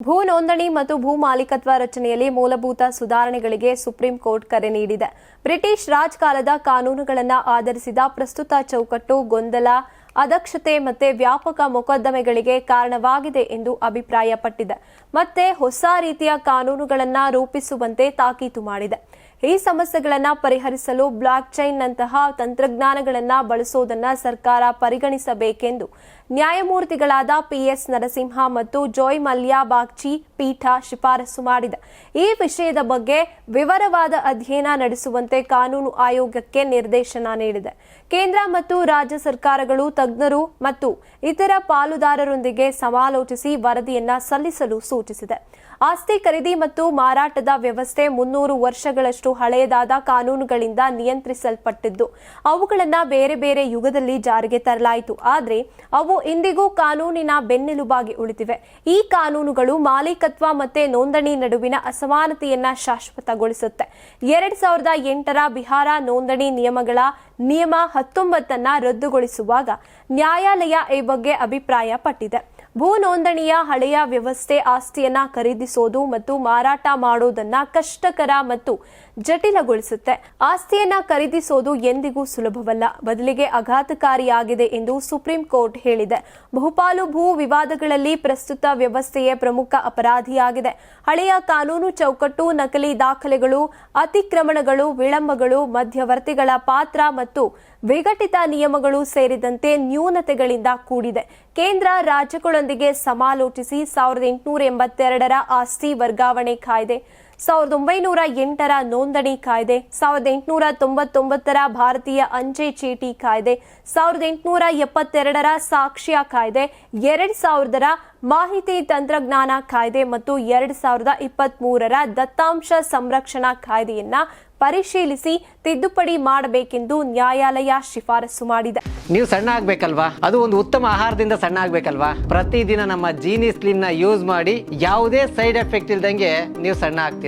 ಭೂ ನೋಂದಣಿ ಮತ್ತು ಭೂ ಮಾಲೀಕತ್ವ ರಚನೆಯಲ್ಲಿ ಮೂಲಭೂತ ಸುಧಾರಣೆಗಳಿಗೆ ಸುಪ್ರೀಂ ಕೋರ್ಟ್ ಕರೆ ನೀಡಿದೆ. ಬ್ರಿಟಿಷ್ ರಾಜಕಾಲದ ಕಾನೂನುಗಳನ್ನು ಆಧರಿಸಿದ ಪ್ರಸ್ತುತ ಚೌಕಟ್ಟು, ಗೊಂದಲ, ಅದಕ್ಷತೆ ಮತ್ತೆ ವ್ಯಾಪಕ ಮೊಕದ್ದಮೆಗಳಿಗೆ ಕಾರಣವಾಗಿದೆ ಎಂದು ಅಭಿಪ್ರಾಯಪಟ್ಟಿದೆ. ಮತ್ತೆ ಹೊಸ ರೀತಿಯ ಕಾನೂನುಗಳನ್ನು ರೂಪಿಸುವಂತೆ ತಾಕೀತು ಮಾಡಿದೆ. ಈ ಸಮಸ್ಯೆಗಳನ್ನು ಪರಿಹರಿಸಲು ಬ್ಲಾಕ್ ಚೈನ್ನಂತಹ ತಂತ್ರಜ್ಞಾನಗಳನ್ನು ಬಳಸುವುದನ್ನು ಸರ್ಕಾರ ಪರಿಗಣಿಸಬೇಕೆಂದು ನ್ಯಾಯಮೂರ್ತಿಗಳಾದ ಪಿಎಸ್ ನರಸಿಂಹ ಮತ್ತು ಜೋಯ್ ಮಲ್ಯ ಬಾಗ್ಚಿ ಪೀಠ ಶಿಫಾರಸು ಮಾಡಿದೆ. ಈ ವಿಷಯದ ಬಗ್ಗೆ ವಿವರವಾದ ಅಧ್ಯಯನ ನಡೆಸುವಂತೆ ಕಾನೂನು ಆಯೋಗಕ್ಕೆ ನಿರ್ದೇಶನ ನೀಡಿದೆ. ಕೇಂದ್ರ ಮತ್ತು ರಾಜ್ಯ ಸರ್ಕಾರಗಳು ತಜ್ಞರು ಮತ್ತು ಇತರ ಪಾಲುದಾರರೊಂದಿಗೆ ಸಮಾಲೋಚಿಸಿ ವರದಿಯನ್ನ ಸಲ್ಲಿಸಲು ಸೂಚಿಸಿದೆ. ಆಸ್ತಿ ಖರೀದಿ ಮತ್ತು ಮಾರಾಟದ ವ್ಯವಸ್ಥೆ ಮುನ್ನೂರು ವರ್ಷಗಳಷ್ಟು ಹಳೆಯದಾದ ಕಾನೂನುಗಳಿಂದ ನಿಯಂತ್ರಿಸಲ್ಪಟ್ಟಿದ್ದು, ಅವುಗಳನ್ನು ಬೇರೆ ಬೇರೆ ಯುಗದಲ್ಲಿ ಜಾರಿಗೆ ತರಲಾಯಿತು. ಆದರೆ, ಅವು ಇಂದಿಗೂ ಕಾನೂನಿನ ಬೆನ್ನೆಲುಬಾಗಿ ಉಳಿದಿವೆ. ಈ ಕಾನೂನುಗಳು ಮಾಲೀಕತ್ವ ಮತ್ತೆ ನೋಂದಣಿ ನಡುವಿನ ಅಸಮಾನತೆಯನ್ನ ಶಾಶ್ವತಗೊಳಿಸುತ್ತೆ. ಎರಡ್ ಸಾವಿರದ ಎಂಟರ ಬಿಹಾರ ನೋಂದಣಿ ನಿಯಮಗಳ ನಿಯಮ ಹತ್ತೊಂಬತ್ತನ್ನ ರದ್ದುಗೊಳಿಸುವಾಗ ನ್ಯಾಯಾಲಯ ಈ ಬಗ್ಗೆ ಅಭಿಪ್ರಾಯ ಪಟ್ಟಿದೆ ಭೂ ನೋಂದಣಿಯ ಹಳೆಯ ವ್ಯವಸ್ಥೆ ಆಸ್ತಿಯನ್ನ ಖರೀದಿಸೋದು ಮತ್ತು ಮಾರಾಟ ಮಾಡೋದನ್ನ ಕಷ್ಟಕರ ಮತ್ತು ಜಟಿಲಗೊಳಿಸುತ್ತೆ. ಆಸ್ತಿಯನ್ನ ಖರೀದಿಸೋದು ಎಂದಿಗೂ ಸುಲಭವಲ್ಲ. ಬದಲಿಗೆ ಆಘಾತಕಾರಿಯಾಗಿದೆ ಎಂದು ಸುಪ್ರೀಂ ಕೋರ್ಟ್ ಹೇಳಿದೆ. ಬಹುಪಾಲು ಭೂ ವಿವಾದಗಳಲ್ಲಿ ಪ್ರಸ್ತುತ ವ್ಯವಸ್ಥೆಯೇ ಪ್ರಮುಖ ಅಪರಾಧಿಯಾಗಿದೆ. ಹಳೆಯ ಕಾನೂನು ಚೌಕಟ್ಟು, ನಕಲಿ ದಾಖಲೆಗಳು, ಅತಿಕ್ರಮಣಗಳು, ವಿಳಂಬಗಳು, ಮಧ್ಯವರ್ತಿಗಳ ಪಾತ್ರ ಮತ್ತು ವಿಘಟಿತ ನಿಯಮಗಳು ಸೇರಿದಂತೆ ನ್ಯೂನತೆಗಳಿಂದ ಕೂಡಿದೆ. ಕೇಂದ್ರ ರಾಜ್ಯಗಳೊಂದಿಗೆ ಸಮಾಲೋಚಿಸಿ ಸಾವಿರದ ಎಂಟುನೂರ ಎಂಬತ್ತೆರಡರ ಆಸ್ತಿ ವರ್ಗಾವಣೆ ಕಾಯ್ದೆ. ಸಾವಿರದ ಒಂಬೈನೂರ ಎಂಟರ ನೋಂದಣಿ ಕಾಯ್ದೆ, ಸಾವಿರದ ಎಂಟುನೂರ ತೊಂಬತ್ತೊಂಬತ್ತರ ಭಾರತೀಯ ಅಂಚೆ ಚೀಟಿ ಕಾಯ್ದೆ, ಸಾವಿರದ ಎಂಟುನೂರ ಎಪ್ಪತ್ತೆರಡರ ಸಾಕ್ಷ್ಯ ಕಾಯ್ದೆ, ಎರಡ್ ಸಾವಿರದರ ಮಾಹಿತಿ ತಂತ್ರಜ್ಞಾನ ಕಾಯ್ದೆ ಮತ್ತು ಎರಡ್ ಸಾವಿರದ ಇಪ್ಪತ್ತ್ ಮೂರರ ದತ್ತಾಂಶ ಸಂರಕ್ಷಣಾ ಕಾಯ್ದೆಯನ್ನ ಪರಿಶೀಲಿಸಿ ತಿದ್ದುಪಡಿ ಮಾಡಬೇಕೆಂದು ನ್ಯಾಯಾಲಯ ಶಿಫಾರಸು ಮಾಡಿದೆ. ನೀವು ಸಣ್ಣ ಆಗ್ಬೇಕಲ್ವಾ? ಅದು ಒಂದು ಉತ್ತಮ ಆಹಾರದಿಂದ ಸಣ್ಣ ಆಗ್ಬೇಕಲ್ವಾ? ಪ್ರತಿದಿನ ನಮ್ಮ ಜೀನಿ ಸ್ಲಿಮ್ನ ಯೂಸ್ ಮಾಡಿ ಯಾವುದೇ ಸೈಡ್ ಎಫೆಕ್ಟ್ ಇಲ್ದಂಗೆ ನೀವು ಸಣ್ಣ ಆಗ್ತೀರಾ?